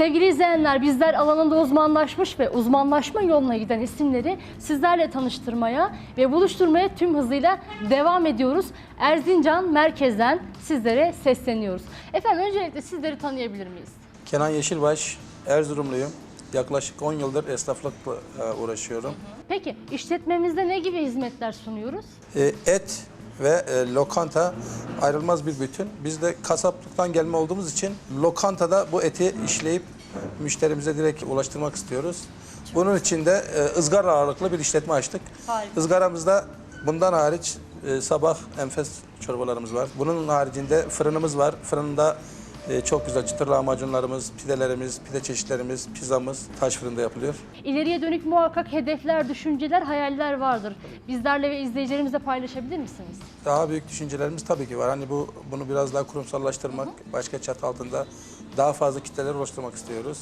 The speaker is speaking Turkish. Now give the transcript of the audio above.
Sevgili izleyenler bizler alanında uzmanlaşmış ve uzmanlaşma yoluna giden isimleri sizlerle tanıştırmaya ve buluşturmaya tüm hızıyla devam ediyoruz. Erzincan merkezden sizlere sesleniyoruz. Efendim öncelikle sizleri tanıyabilir miyiz? Kenan Yeşilbaş, Erzurumluyum. Yaklaşık 10 yıldır esnaflıkla e, uğraşıyorum. Peki işletmemizde ne gibi hizmetler sunuyoruz? E, Et ve e, lokanta ayrılmaz bir bütün. Biz de kasaplıktan gelme olduğumuz için lokantada bu eti işleyip müşterimize direkt ulaştırmak istiyoruz. Bunun için de e, ızgara ağırlıklı bir işletme açtık. Harika. Izgaramızda bundan hariç e, sabah enfes çorbalarımız var. Bunun haricinde fırınımız var. Fırında e, çok güzel çıtır lahmacunlarımız, pidelerimiz, pide çeşitlerimiz, pizzamız taş fırında yapılıyor. İleriye dönük muhakkak hedefler, düşünceler, hayaller vardır. Bizlerle ve izleyicilerimizle paylaşabilir misiniz? Daha büyük düşüncelerimiz tabii ki var. Hani bu bunu biraz daha kurumsallaştırmak, başka çatı altında daha fazla kitleler oluşturmak istiyoruz.